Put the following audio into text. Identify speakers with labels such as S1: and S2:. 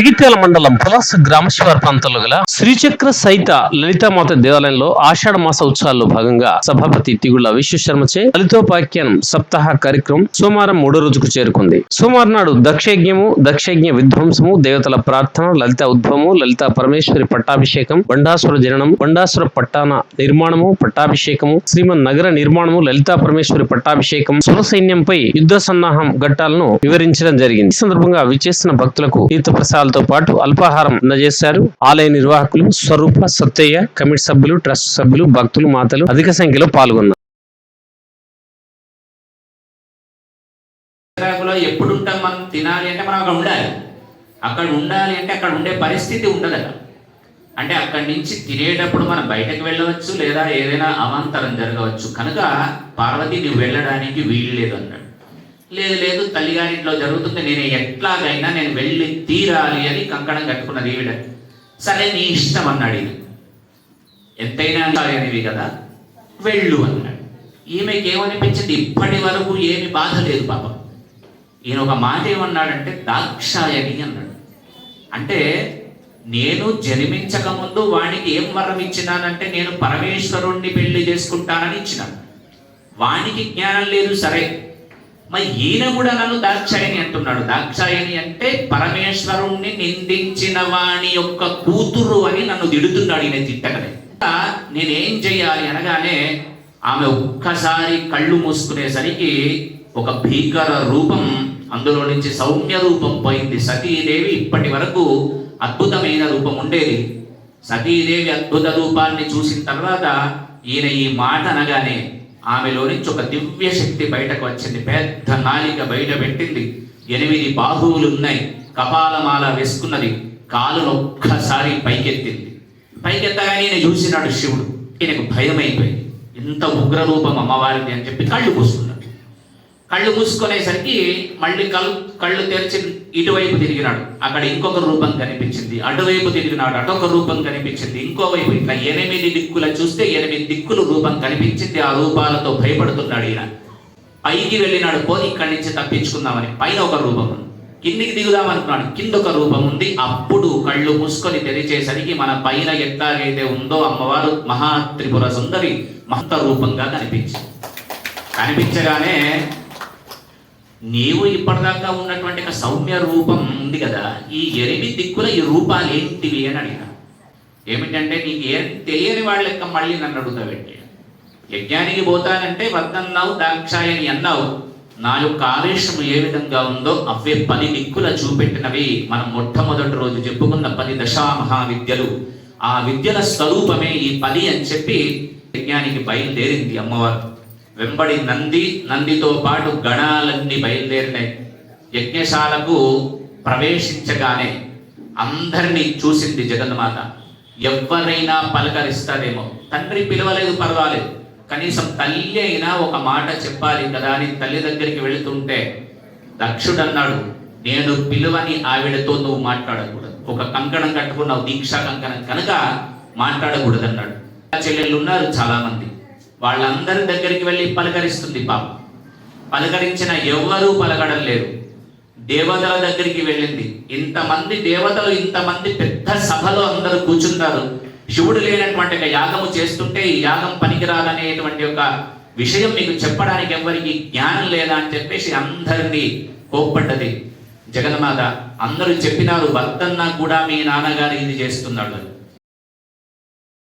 S1: జగిత్యాల మండలం పులాస గ్రామశివార ప్రాంతంలో గల శ్రీచక్ర సహిత లలితామాత దేవాలయంలో ఆషాఢ మాస ఉత్సవాల్లో భాగంగా సభాపతి తిగుళ్ళ విశ్వశర్మచే లలితోపాఖ్యానం సప్తాహ కార్యక్రమం సోమవారం మూడో రోజుకు చేరుకుంది. సోమవారం నాడు దక్షయజ్ఞము దక్షయజ్ఞ విధ్వంసము దేవతల ప్రార్థన లలిత ఉద్భవము లలిత పరమేశ్వరి పట్టాభిషేకం బండాసుర జననం బండాసుర పట్టాన నిర్మాణము పట్టాభిషేకము శ్రీమన్ నగర నిర్మాణము లలితా పరమేశ్వరి పట్టాభిషేకం సుర సైన్యంపై యుద్ధ సన్నాహం ఘట్టాలను వివరించడం జరిగింది. ఈ సందర్భంగా విచ్చేసిన భక్తులకు తీర్థ ప్రసాదాలతో పాటు అల్పాహారం అందజేశారు. ఆలయ నిర్వాహకులు స్వరూప సత్తయ్య కమిటీ సభ్యులు ట్రస్ట్ సభ్యులు భక్తులు మాతలు అధిక సంఖ్యలో పాల్గొన్నారు.
S2: ఎప్పుడు ఉంటాం మనం? తినాలి అంటే మనం అక్కడ ఉండాలి. అక్కడ ఉండాలి అంటే అక్కడ ఉండే పరిస్థితి ఉండదట. అంటే అక్కడి నుంచి తినేటప్పుడు మనం బయటకు వెళ్ళవచ్చు లేదా ఏదైనా అవాంతరం జరగవచ్చు. కనుక పార్వతి నువ్వు వెళ్ళడానికి వీలు లేదు అన్నాడు. లేదు లేదు తల్లిగారింట్లో జరుగుతుంది. నేను ఎట్లాగైనా నేను వెళ్ళి తీరాలి అని కంకణం కట్టుకున్నది ఈవిడ సరే నీ ఇష్టం అన్నాడు ఇది ఎంతైనా అనేవి కదా? వెళ్ళు అన్నాడు. ఈమెకి ఏమనిపించింది ఇప్పటి వరకు ఏమి బాధ లేదు పాపం. ఈయన ఒక మాట ఏమన్నాడంటే దాక్షాయని అన్నాడు. అంటే నేను జన్మించక ముందు వానికి ఏం వరం ఇచ్చినానంటే నేను పరమేశ్వరుణ్ణి పెళ్ళి చేసుకుంటానని ఇచ్చినాను వానికి జ్ఞానం లేదు సరే. మరి ఈయన కూడా నన్ను దాక్షాయని అంటున్నాడు. దాక్షాయని అంటే పరమేశ్వరుణ్ణి నిందించిన వాణి యొక్క కూతురు అని నన్ను దిడుతున్నాడు ఈయన తిట్టకనే. నేనేం చెయ్యాలి అనగానే ఆమె ఒక్కసారి కళ్ళు మూసుకునేసరికి ఒక భీకర రూపం అందులో నుంచి సౌమ్య రూపం పోయింది. సతీదేవి ఇప్పటి వరకు అద్భుతమైన రూపం ఉండేది. సతీదేవి అద్భుత రూపాన్ని చూసిన తర్వాత ఈయన ఈ మాట అనగానే ఆమెలో నుంచి ఒక దివ్య శక్తి బయటకు వచ్చింది. పెద్ద నాలిక బయట పెట్టింది. ఎనిమిది బాహువులు ఉన్నాయి కపాలమాల వేసుకున్నది. కాలును ఒక్కసారి పైకెత్తింది. పైకెత్తగానే ఈయన చూసినాడు శివుడు. ఈయనకు భయం అయిపోయింది ఇంత ఉగ్ర రూపం అమ్మవారిది అని చెప్పి కళ్ళు మూసుకున్నాడు కళ్ళు మూసుకునేసరికి మళ్ళీ కళ్ళు కళ్ళు తెరిచి ఇటువైపు తిరిగినాడు. అక్కడ ఇంకొక రూపం కనిపించింది. అటువైపు తిరిగినాడు. అటొక రూపం కనిపించింది. ఇంకోవైపు ఇట్లా ఎనిమిది దిక్కుల చూస్తే ఎనిమిది దిక్కులు రూపం కనిపించింది. ఆ రూపాలతో భయపడుతున్నాడు ఈయన. పైకి వెళ్ళినాడు. పోని ఇక్కడి నుంచి తప్పించుకుందామని. పైన ఒక రూపం ఉంది. కిందికి దిగుదామనుకున్నాడు. కింద ఒక రూపం ఉంది. అప్పుడు కళ్ళు మూసుకొని తెరిచేసరికి మన పైన ఎట్లాగైతే ఉందో అమ్మవారు మహా త్రిపుర సుందరి మహంత రూపంగా కనిపించింది. కనిపించగానే నీవు ఇప్పటిదాకా ఉన్నటువంటి ఒక సౌమ్య రూపం ఉంది కదా ఈ ఎనిమిది దిక్కుల ఈ రూపాలు ఏంటివి అని అడిగిన ఏమిటంటే నీకు ఏం తెలియని వాళ్ళ లెక్క మళ్ళీ నన్ను అడుగుతావేంటి? యజ్ఞానికి పోతానంటే వద్దన్నావు దాక్షాయని అన్నావు. నా యొక్క ఆవేశం ఏ విధంగా ఉందో అవే పది దిక్కుల చూపెట్టినవి. మనం మొట్టమొదటి రోజు చెప్పుకున్న పది దశా విద్యలు ఆ విద్యల స్వరూపమే ఈ పది అని చెప్పి యజ్ఞానికి బయలుదేరింది అమ్మవారు. వెంబడి నంది నందితో పాటు గణాలన్నీ బయలుదేరినాయి. యజ్ఞశాలకు ప్రవేశించగానే అందరినీ చూసింది జగన్మాత. ఎవరైనా పలకరిస్తారేమో. తండ్రి పిలవలేదు పర్వాలేదు. కనీసం తల్లి అయినా ఒక మాట చెప్పాలి కదా అని తల్లి దగ్గరికి వెళుతుంటే దక్షుడు అన్నాడు నేను పిలువని ఆవిడతో నువ్వు మాట్లాడకూడదు. ఒక కంకణం కట్టుకున్నావు దీక్షా కంకణం. కనుక మాట్లాడకూడదు అన్నాడు చెల్లెళ్ళు ఉన్నారు చాలామంది. వాళ్ళందరి దగ్గరికి వెళ్ళి పలకరిస్తుంది పాప. పలకరించిన ఎవ్వరూ పలకడం లేరు దేవతల దగ్గరికి వెళ్ళింది. ఇంతమంది దేవతలు ఇంతమంది పెద్ద సభలో అందరూ కూర్చున్నారు శివుడు లేనటువంటి ఒక యాగము చేస్తుంటే ఈ యాగం పనికిరాదనేటువంటి ఒక విషయం మీకు చెప్పడానికి ఎవరికి జ్ఞానం లేదా అని చెప్పేసి అందరినీ కోప్పడ్డది. జగన్మాత అందరూ చెప్పినారు భర్తన్నా కూడా మీ నాన్నగారు ఇది చేస్తున్నాడు అని.